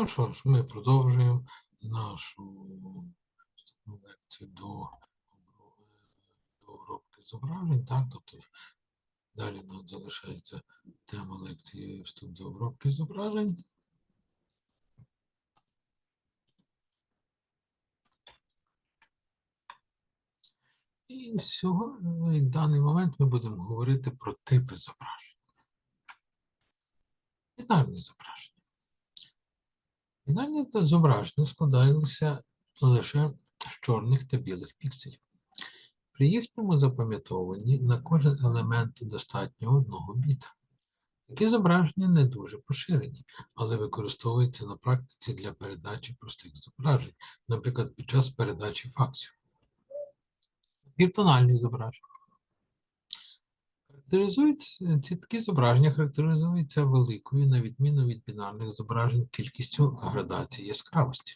Ну що ж, ми продовжуємо нашу лекцію до, до обробки зображень. Так, тобто далі нам залишається тема лекції вступ до обробки зображень. І сьогодні, в даний момент, ми будемо говорити про типи зображень. Бінарні зображення. Та зображення складаються лише з чорних та білих пікселів. При їхньому запам'ятовуванні на кожен елемент достатньо одного біта. Такі зображення не дуже поширені, але використовуються на практиці для передачі простих зображень, наприклад, під час передачі факсів. Півтональні зображення. Характеризуються, ці такі зображення характеризуються великою, на відміну від бінарних зображень, кількістю градацій яскравості.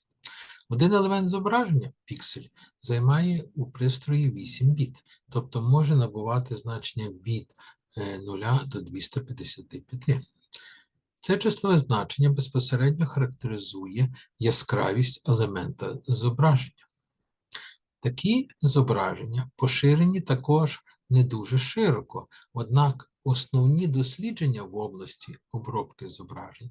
Один елемент зображення, піксель, займає у пристрої 8 біт, тобто може набувати значення від е, 0 до 255. Це числове значення безпосередньо характеризує яскравість елемента зображення. Такі зображення поширені також не дуже широко, однак основні дослідження в області обробки зображень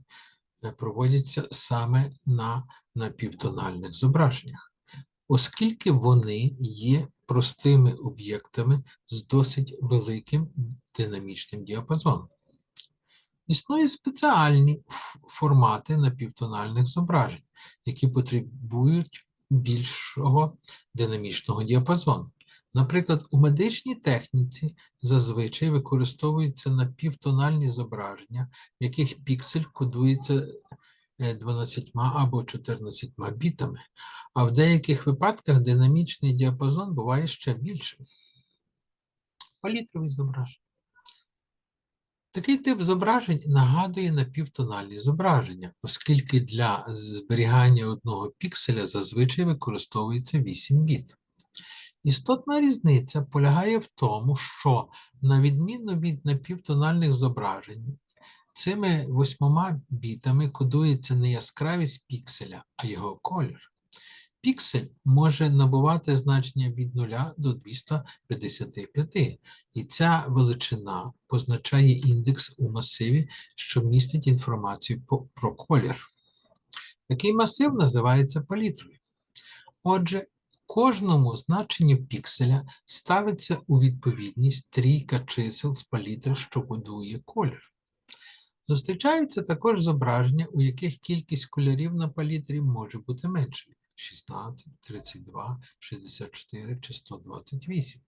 е, проводяться саме на напівтональних зображеннях, оскільки вони є простими об'єктами з досить великим динамічним діапазоном. Існують спеціальні формати напівтональних зображень, які потребують більшого динамічного діапазону. Наприклад, у медичній техніці зазвичай використовуються напівтональні зображення, в яких піксель кодується е, 12 або 14 бітами, а в деяких випадках динамічний діапазон буває ще більшим. Палітрові зображення. Такий тип зображень нагадує напівтональні зображення, оскільки для зберігання одного пікселя зазвичай використовується 8 біт. Істотна різниця полягає в тому, що, на відміну від напівтональних зображень, цими восьмома бітами кодується не яскравість пікселя, а його колір. Піксель може набувати значення від 0 до 255, і ця величина позначає індекс у масиві, що містить інформацію про колір. Такий масив називається палітрою. Отже, кожному значенню пікселя ставиться у відповідність трійка чисел з палітри, що кодує колір. Зустрічаються також зображення, у яких кількість кольорів на палітрі може бути меншою 16, 32, 64 чи 128.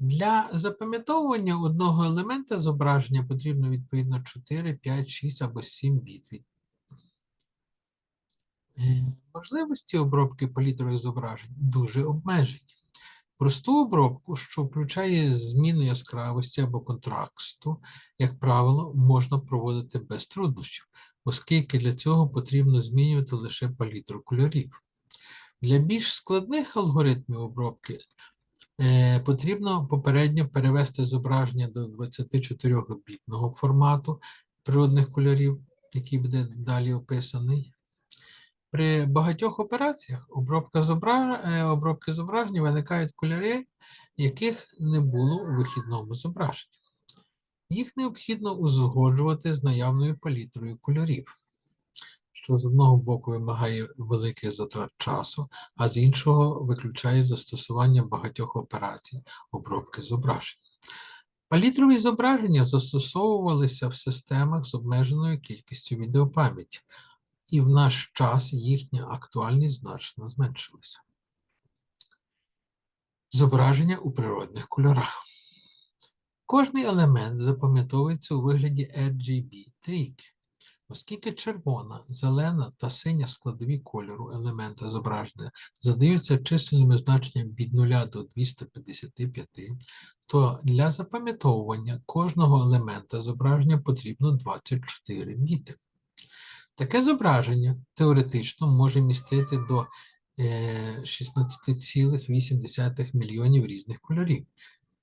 Для запам'ятовування одного елемента зображення потрібно відповідно 4, 5, 6 або 7 біт. від- Можливості обробки палітрових зображень дуже обмежені. Просту обробку, що включає зміну яскравості або контрасту, як правило, можна проводити без труднощів, оскільки для цього потрібно змінювати лише палітру кольорів. Для більш складних алгоритмів обробки е, потрібно попередньо перевести зображення до 24-бітного формату природних кольорів, який буде далі описаний. При багатьох операціях обробка зобра... е, обробки зображення виникають кольори, яких не було у вихідному зображенні. Їх необхідно узгоджувати з наявною палітрою кольорів, що з одного боку вимагає великих затрат часу, а з іншого виключає застосування багатьох операцій обробки зображень. Палітрові зображення застосовувалися в системах з обмеженою кількістю відеопам'яті, і в наш час їхня актуальність значно зменшилася. Зображення у природних кольорах. Кожний елемент запам'ятовується у вигляді RGB трійки, оскільки червона, зелена та синя складові кольору елемента зображення задаються чисельними значеннями від 0 до 255, то для запам'ятовування кожного елемента зображення потрібно 24 біти. Таке зображення теоретично може містити до е, 16,8 мільйонів різних кольорів.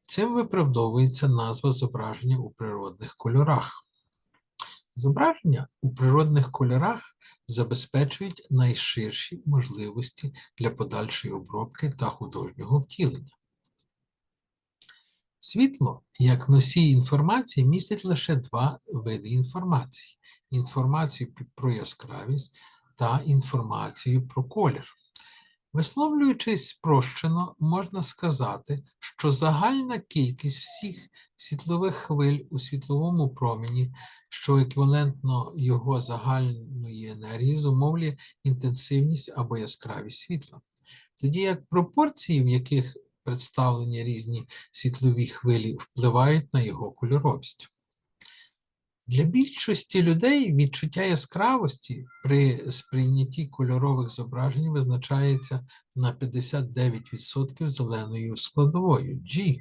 Цим виправдовується назва зображення у природних кольорах. Зображення у природних кольорах забезпечують найширші можливості для подальшої обробки та художнього втілення. Світло, як носій інформації, містить лише два види інформації: інформацію про яскравість та інформацію про колір. Висловлюючись спрощено, можна сказати, що загальна кількість всіх світлових хвиль у світловому промені, що еквівалентно його загальної енергії, зумовлює інтенсивність або яскравість світла. Тоді як пропорції, в яких представлені різні світлові хвилі, впливають на його кольоровість. Для більшості людей відчуття яскравості при сприйнятті кольорових зображень визначається на 59% зеленою складовою G,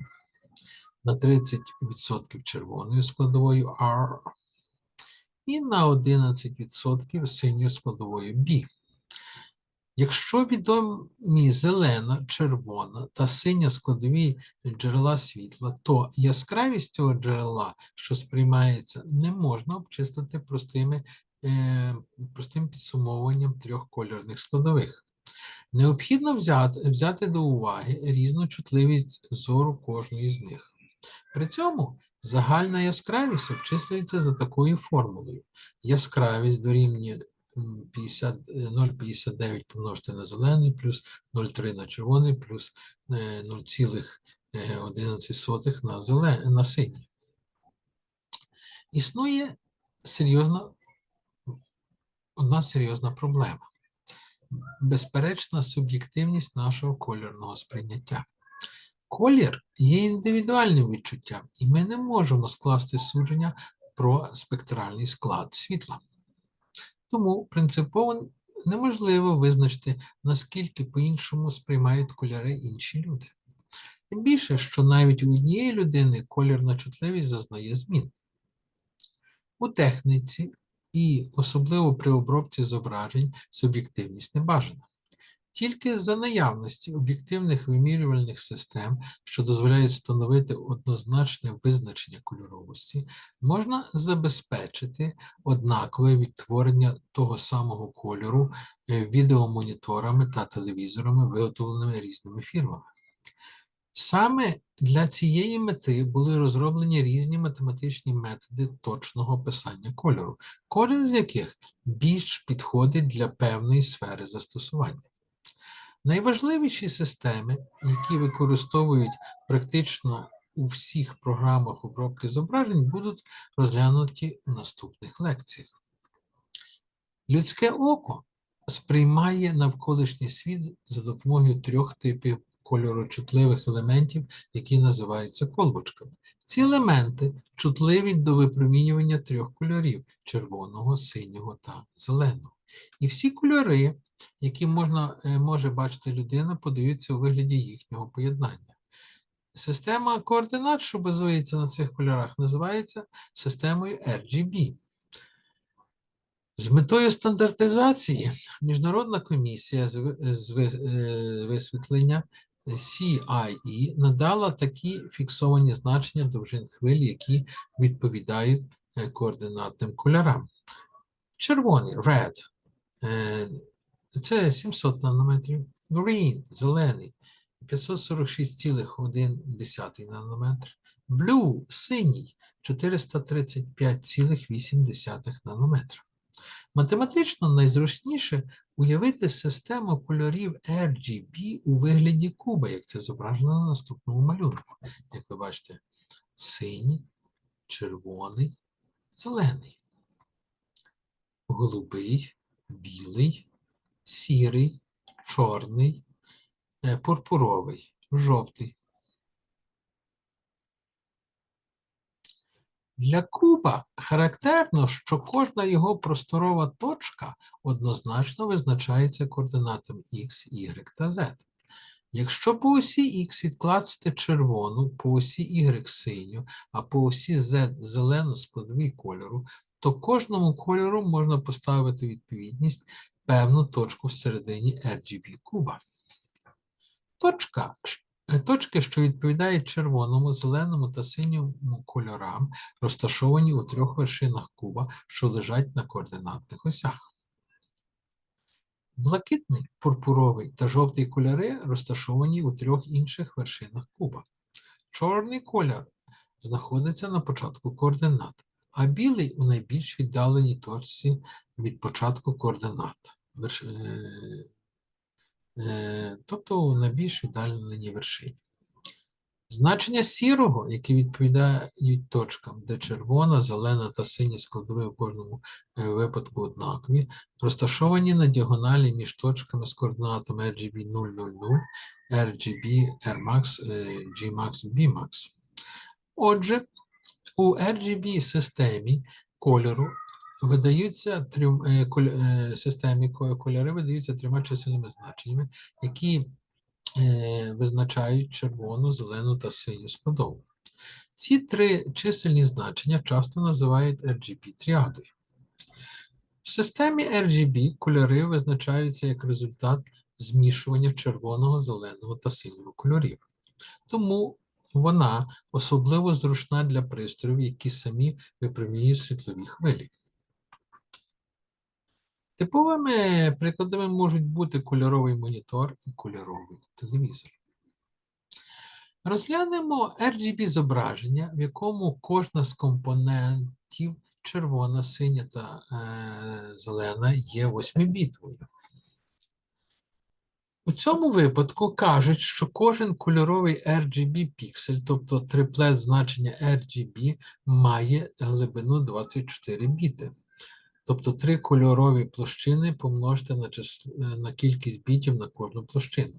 на 30% червоною складовою R і на 11% синьою складовою B. Якщо відомі зелена, червона та синя складові джерела світла, то яскравість цього джерела, що сприймається, не можна обчистити простими, е, простим підсумовуванням трьох кольорних складових. Необхідно взяти, взяти до уваги різну чутливість зору кожної з них. При цьому загальна яскравість обчислюється за такою формулою. Яскравість дорівнює м, 50, 0,59 помножити на зелений, плюс 0,3 на червоний, плюс е, 0,11 на, зеле- на синій. Існує серйозна, одна серйозна проблема. Безперечна суб'єктивність нашого кольорного сприйняття. Колір є індивідуальним відчуттям, і ми не можемо скласти судження про спектральний склад світла. Тому принципово неможливо визначити, наскільки по-іншому сприймають кольори інші люди. Тим більше, що навіть у однієї людини колірна чутливість зазнає змін. У техніці і особливо при обробці зображень суб'єктивність не бажана. Тільки за наявності об'єктивних вимірювальних систем, що дозволяють встановити однозначне визначення кольоровості, можна забезпечити однакове відтворення того самого кольору е, відеомоніторами та телевізорами, виготовленими різними фірмами. Саме для цієї мети були розроблені різні математичні методи точного описання кольору, кожен з яких більш підходить для певної сфери застосування. Найважливіші системи, які використовують практично у всіх програмах обробки зображень, будуть розглянуті в наступних лекціях. Людське око сприймає навколишній світ за допомогою трьох типів кольорочутливих елементів, які називаються колбочками. Ці елементи чутливі до випромінювання трьох кольорів червоного, синього та зеленого. І всі кольори, які можна, е, може бачити людина, подаються у вигляді їхнього поєднання. Система координат, що базується на цих кольорах, називається системою RGB. З метою стандартизації Міжнародна комісія з е, висвітлення CIE надала такі фіксовані значення довжин хвилі, які відповідають е, координатним кольорам. Червоний red е, це 700 нанометрів, green зелений 546,1 нанометр, blue синій 435,8 нанометра. Математично найзручніше уявити систему кольорів RGB у вигляді куба, як це зображено на наступному малюнку. Як ви бачите, синій, червоний, зелений, голубий, білий, сірий, чорний, е, пурпуровий, жовтий. Для куба характерно, що кожна його просторова точка однозначно визначається координатами x, y та z. Якщо по осі x відкласти червону, по осі y синю, а по осі z зелену складовий кольору, то кожному кольору можна поставити відповідність певну точку всередині RGB куба. Точка, Точки, що відповідають червоному, зеленому та синьому кольорам, розташовані у трьох вершинах куба, що лежать на координатних осях. Блакитний, пурпуровий та жовтий кольори розташовані у трьох інших вершинах куба. Чорний колір знаходиться на початку координат, а білий у найбільш віддаленій точці від початку координат. Е, Тобто у найбільш віддаленій вершині. Значення сірого, які відповідають точкам, де червона, зелена та синя складові у кожному е, випадку однакові, розташовані на діагоналі між точками з координатами RGB 000, RGB, Rmax, е, Gmax, Bmax. Отже, у RGB системі кольору видаються трьом, е, е, системі кольори видаються трьома чисельними значеннями, які е, визначають червону, зелену та синю складову. Ці три чисельні значення часто називають RGB тріадою. В системі RGB кольори визначаються як результат змішування червоного, зеленого та синього кольорів. Тому вона особливо зручна для пристроїв, які самі випромінюють світлові хвилі. Типовими прикладами можуть бути кольоровий монітор і кольоровий телевізор. Розглянемо RGB зображення, в якому кожна з компонентів червона, синя та е, зелена є 8-бітовою. У цьому випадку кажуть, що кожен кольоровий RGB піксель, тобто триплет значення RGB, має глибину 24 біти. Тобто три кольорові площини помножити на, чис... е, на кількість бітів на кожну площину.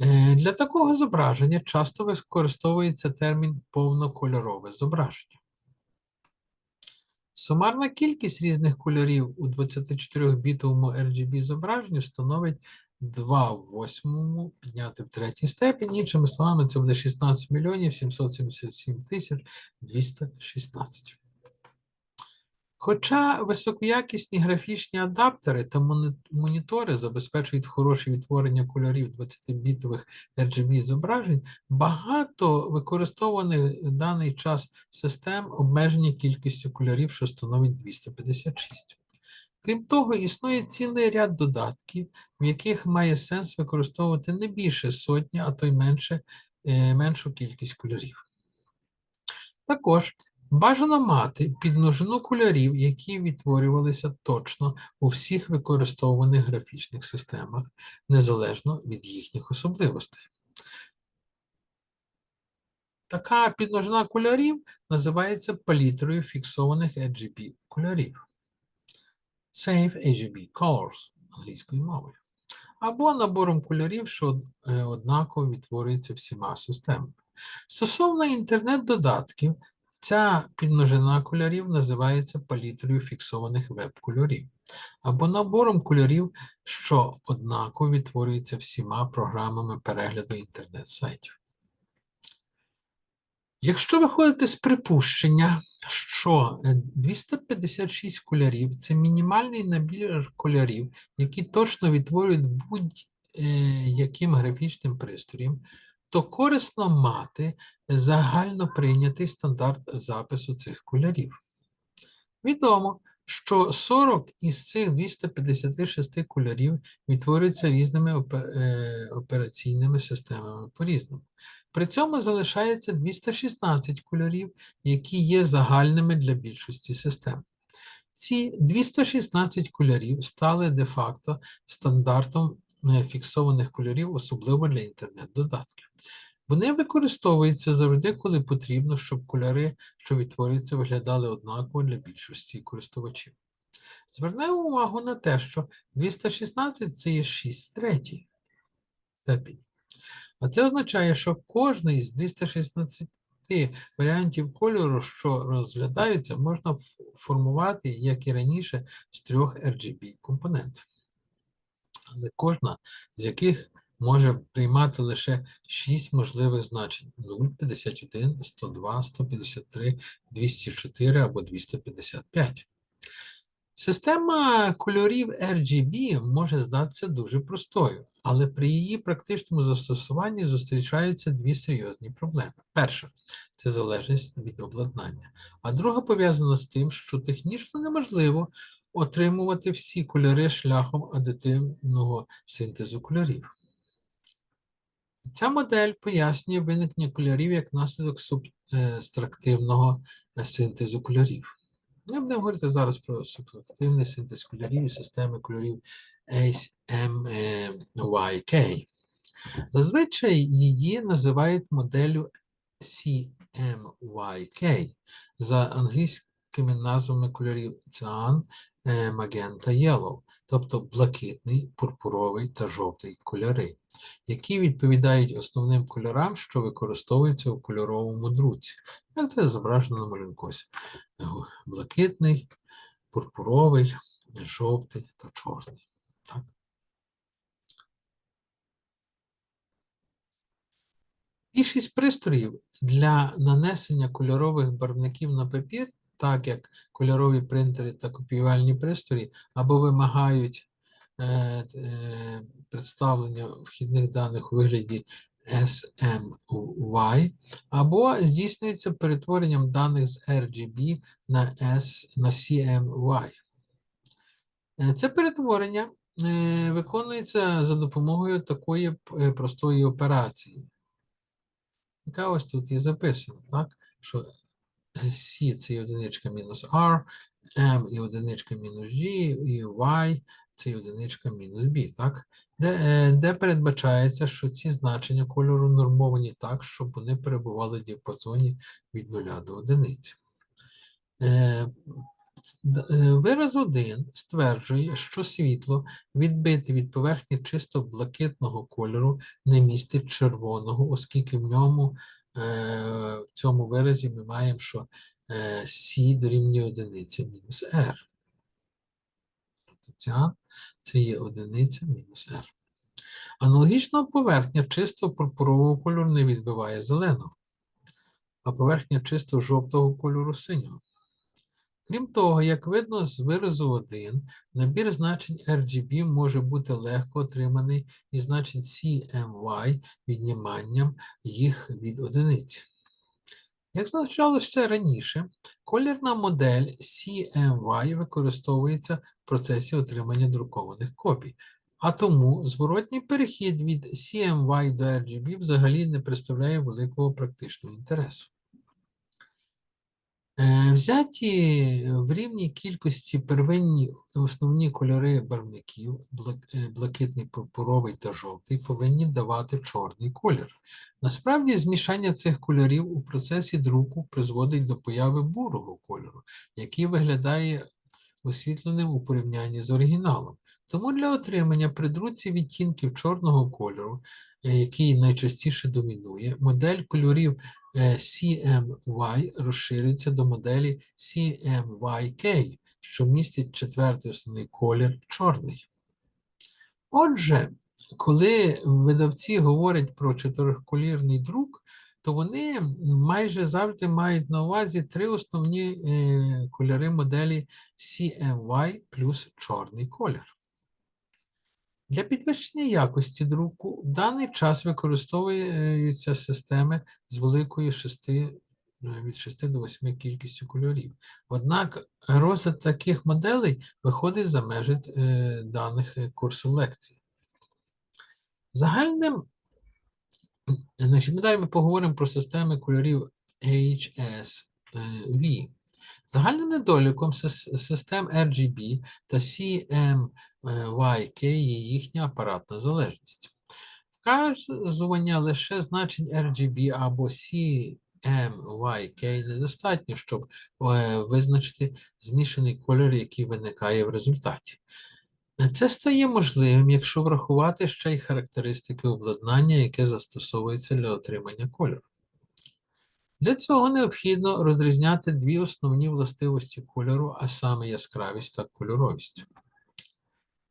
Е, Для такого зображення часто використовується термін повнокольорове зображення. Сумарна кількість різних кольорів у 24-бітовому RGB зображенні становить 2 в 8 підняти в третій степені. Іншими словами, це буде 16 мільйонів 777 тисяч 216. Хоча високоякісні графічні адаптери та монітори забезпечують хороше відтворення кольорів 20-бітових RGB зображень, багато використованих в даний час систем обмежені кількістю кольорів, що становить 256. Крім того, існує цілий ряд додатків, в яких має сенс використовувати не більше сотні, а то й менше, е, меншу кількість кольорів. Також бажано мати підмножину кольорів, які відтворювалися точно у всіх використовуваних графічних системах, незалежно від їхніх особливостей. Така підмножина кольорів називається палітрою фіксованих RGB кольорів. Save RGB Colors англійською мовою. Або набором кольорів, що е, однаково відтворюється всіма системами. Стосовно інтернет-додатків, ця підмножина кольорів називається палітрою фіксованих веб-кольорів, або набором кольорів, що однаково відтворюється всіма програмами перегляду інтернет-сайтів. Якщо виходити з припущення, що е, 256 кольорів це мінімальний набір кольорів, які точно відтворюють будь-яким графічним пристроєм, то корисно мати загально прийнятий стандарт запису цих кольорів. Відомо, що 40 із цих 256 кольорів відтворюються різними е, операційними системами по-різному. При цьому залишається 216 кольорів, які є загальними для більшості систем. Ці 216 кольорів стали де-факто стандартом фіксованих кольорів, особливо для інтернет-додатків. Вони використовуються завжди, коли потрібно, щоб кольори, що відтворюються, виглядали однаково для більшості користувачів. Звернемо увагу на те, що 216 це є 6 третій степені. А це означає, що кожний з 216 варіантів кольору, що розглядаються, можна формувати, як і раніше, з трьох RGB компонентів. Але кожна з яких може приймати лише 6 можливих значень: 0, 51, 102, 153, 204 або 255. Система кольорів RGB може здатися дуже простою, але при її практичному застосуванні зустрічаються дві серйозні проблеми. Перша це залежність від обладнання, а друга пов'язана з тим, що технічно неможливо отримувати всі кольори шляхом адитивного синтезу кольорів. Ця модель пояснює виникнення кольорів як наслідок субтрактивного синтезу кольорів. Ми будемо говорити зараз про субтрактивний синтез кольорів і системи кольорів HMYK. Зазвичай її називають моделлю CMYK за англійськими назвами кольорів Cyan, е, Magenta, Yellow, тобто блакитний, пурпуровий та жовтий кольори, які відповідають основним кольорам, що використовуються у кольоровому друці. Як це зображено на малюнкосі. Е, Блакитний, пурпуровий, жовтий та чорний. Так? Більшість пристроїв для нанесення кольорових барвників на папір, так як кольорові принтери та копіювальні пристрої, або вимагають е, е, представлення вхідних даних у вигляді SMY, або здійснюється перетворенням даних з RGB на, S, на CMY. Е, Це перетворення виконується за допомогою такої простої операції яка ось тут є записана, так? Що C це є одиничка мінус R, M і одиничка мінус G, і Y це одиничка мінус B, так? Де, е, де передбачається, що ці значення кольору нормовані так, щоб вони перебували в діапазоні від 0 до 1. Е, Е, Вираз 1 стверджує, що світло, відбите від поверхні чисто блакитного кольору, не містить червоного, оскільки в ньому в цьому виразі ми маємо, що е, С дорівнює одиниця мінус R. Тобто ця це є одиниця мінус R. Аналогічно поверхня чисто пурпурового кольору не відбиває зеленого, а поверхня чисто жовтого кольору синього. Крім того, як видно з виразу 1, набір значень RGB може бути легко отриманий із значень CMY відніманням їх від одиниць. Як зазначалося раніше, колірна модель CMY використовується в процесі отримання друкованих копій, а тому зворотній перехід від CMY до RGB взагалі не представляє великого практичного інтересу. Е, Взяті в рівній кількості первинні основні кольори барвників, е, блакитний, пурпуровий та жовтий, повинні давати чорний колір. Насправді, змішання цих кольорів у процесі друку призводить до появи бурого кольору, який виглядає освітленим у порівнянні з оригіналом. Тому для отримання при друці відтінків чорного кольору, е, який найчастіше домінує, модель кольорів е, CMY розширюється до моделі CMYK, що містить четвертий основний колір чорний. Отже, коли видавці говорять про чотириколірний друк, то вони майже завжди мають на увазі три основні е, кольори моделі CMY плюс чорний колір. Для підвищення якості друку в даний час використовуються системи з великою 6, е, від 6 до 8 кількістю кольорів. Однак розгляд таких моделей виходить за межі е, даних е, курсу лекцій. Загальним, значить, ми далі ми поговоримо про системи кольорів HSV. Загальним недоліком систем RGB та CMYK є їхня апаратна залежність. Вказування лише значень RGB або CMYK недостатньо, щоб е, визначити змішаний кольор, який виникає в результаті. Це стає можливим, якщо врахувати ще й характеристики обладнання, яке застосовується для отримання кольору. Для цього необхідно розрізняти дві основні властивості кольору, а саме яскравість та кольоровість.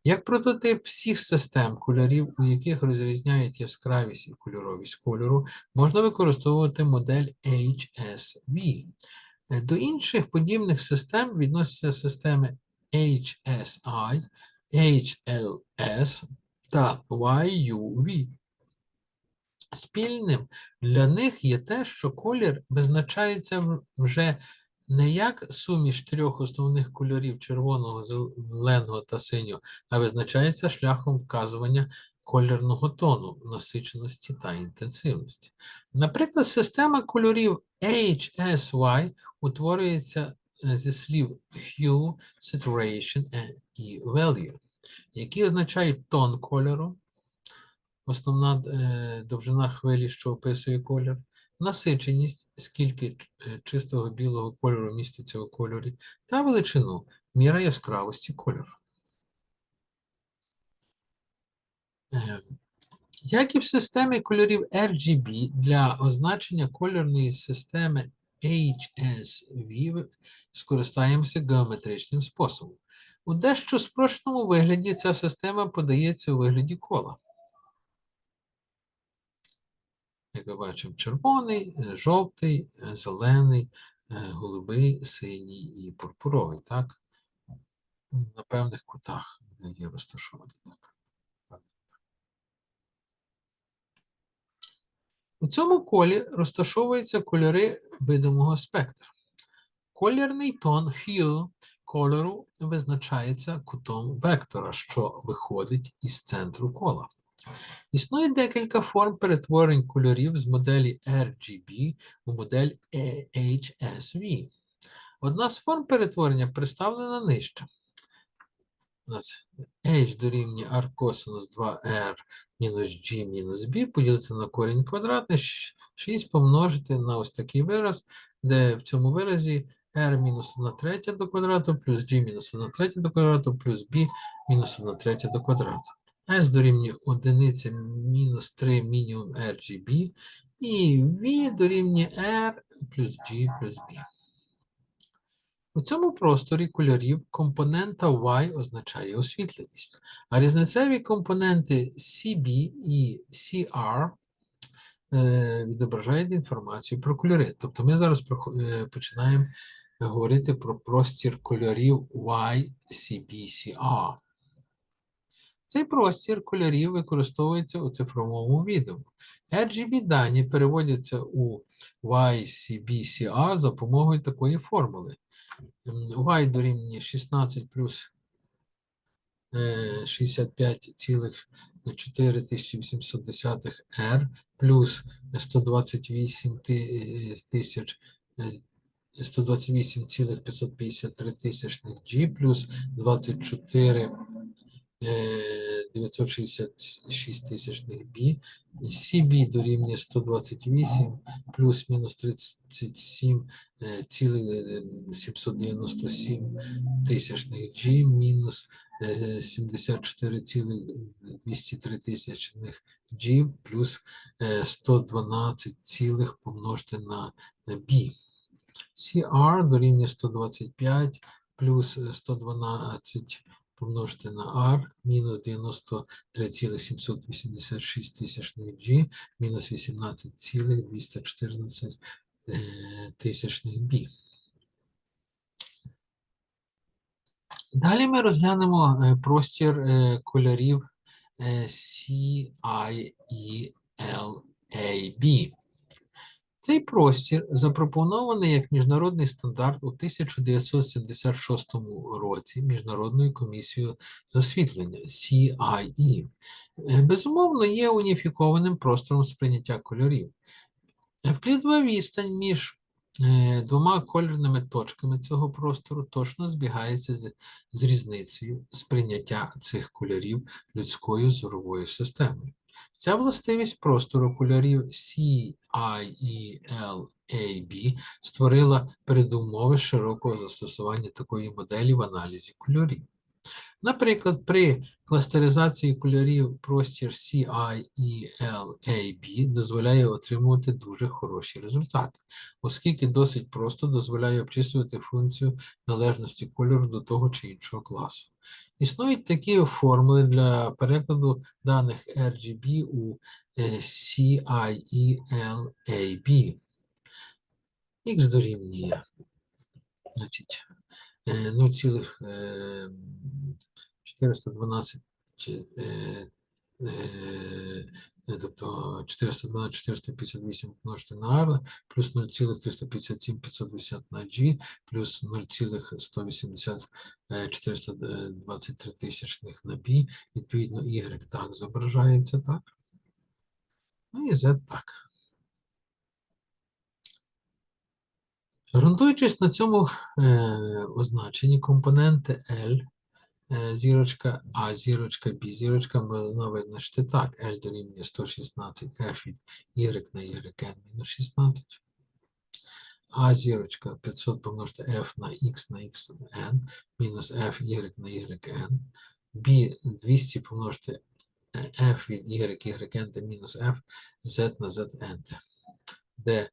Як прототип всіх систем кольорів, у яких розрізняють яскравість і кольоровість кольору, можна використовувати модель HSV. Е, До інших подібних систем відносяться системи HSI, HLS та YUV. Спільним для них є те, що колір визначається вже не як суміш трьох основних кольорів червоного, зеленого та синього, а визначається шляхом вказування кольорного тону, насиченості та інтенсивності. Наприклад, система кольорів HSY утворюється е, зі слів hue, saturation е, і value, які означають тон кольору, основна е, довжина хвилі, що описує колір, насиченість, скільки е, чистого білого кольору міститься у кольорі, та величину, міра яскравості кольору. Е, Як і в системі кольорів RGB, для означення кольорної системи HSV скористаємося геометричним способом. У дещо спрощеному вигляді ця система подається у вигляді кола. Як ми бачимо, червоний, е, жовтий, е, зелений, е, голубий, синій і пурпуровий, так? На певних кутах є розташовані. Так. У цьому колі розташовуються кольори видимого спектра. Колірний тон hue кольору визначається кутом вектора, що виходить із центру кола. Існує декілька форм перетворень кольорів з моделі RGB у модель HSV. Одна з форм перетворення представлена нижче. У нас h дорівнює r косинус 2r мінус g мінус b поділити на корінь квадратний, 6 помножити на ось такий вираз, де в цьому виразі r мінус 1 третя до квадрату плюс g мінус 1 третя до квадрату плюс b мінус 1 третя до квадрату. S дорівнює 1 мінус 3 мінімум RGB і v дорівнює r плюс g плюс b. У цьому просторі кольорів компонента Y означає освітленість, а різницеві компоненти CB і CR е, відображають інформацію про кольори. Тобто ми зараз е, починаємо говорити про простір кольорів Y, CB, CR. Цей простір кольорів використовується у цифровому відео. RGB дані переводяться у YCBCR за допомогою такої формули. Y дорівнює 16 плюс е, 65,4810 R плюс 128 ти- е, тисяч е, 128,553 тисячних G плюс 24 е, 966 тисячних B, CB дорівнює 128 плюс мінус 37 е, е, 797 тисячних G мінус е, 74,203 тисячних G плюс е, 112 цілих помножити на е, B. CR дорівнює 125 плюс е, 112 помножити на R мінус 93,786 тисячних G мінус 18,214 е, тисячних B. Далі ми розглянемо е, простір е, кольорів е, CIELAB. Цей простір запропонований як міжнародний стандарт у 1976 році Міжнародною комісією з освітлення CIE. Е, Безумовно, є уніфікованим простором сприйняття кольорів. Вклідова відстань між е, двома кольорними точками цього простору точно збігається з, з різницею сприйняття цих кольорів людською зоровою системою. Ця властивість простору кольорів CIELAB створила передумови широкого застосування такої моделі в аналізі кольорів. Наприклад, при кластеризації кольорів простір CIELAB дозволяє отримувати дуже хороші результати, оскільки досить просто дозволяє обчислювати функцію належності кольору до того чи іншого класу. Існують такі формули для перекладу даних RGB у е, CIELAB. Х дорівнює значить, е, 0,412 чи, е, е, тобто 412, 458 помножити на r, плюс 0,357 580 на g, плюс 0,180 е, 423 тисячних на b, відповідно, y так зображається, так? Ну і z так. Грунтуючись на цьому е, означенні компоненти L, зірочка А, зірочка B, зірочка можна визначити так. L дорівнює 116, F від Y на YN мінус 16. А зірочка 500 помножити F на X на XN мінус F Y на YN. B 200 помножити е, F від Y, YN та мінус F Z на ZN. Де Е,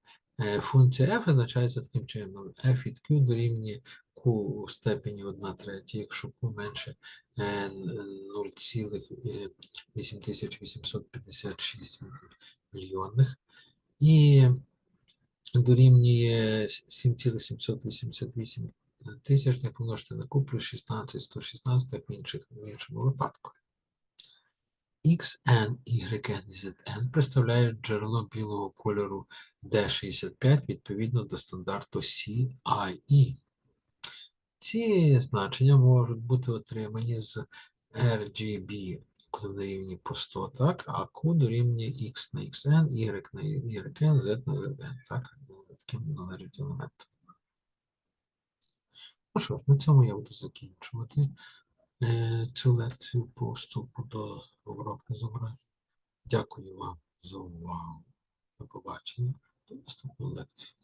Функція f визначається таким чином. f від q дорівнює q у степені 1 третя, якщо q менше е, 0,8856 мільйонних. І дорівнює 7,788 тисячних помножити на q плюс 16, 116 як в, інших, в іншому випадку. XN, YN і ZN представляють джерело білого кольору D65 відповідно до стандарту CIE. Ці значення можуть бути отримані з RGB, коли вони рівні по 100, так? а Q дорівнює X на XN, Y на YN, Z на ZN. Так? Таким належить елементом. Ну що ж, на цьому я буду закінчувати цю лекцію по вступу до обробки зображень. Дякую вам за увагу. До побачення. До наступної лекції.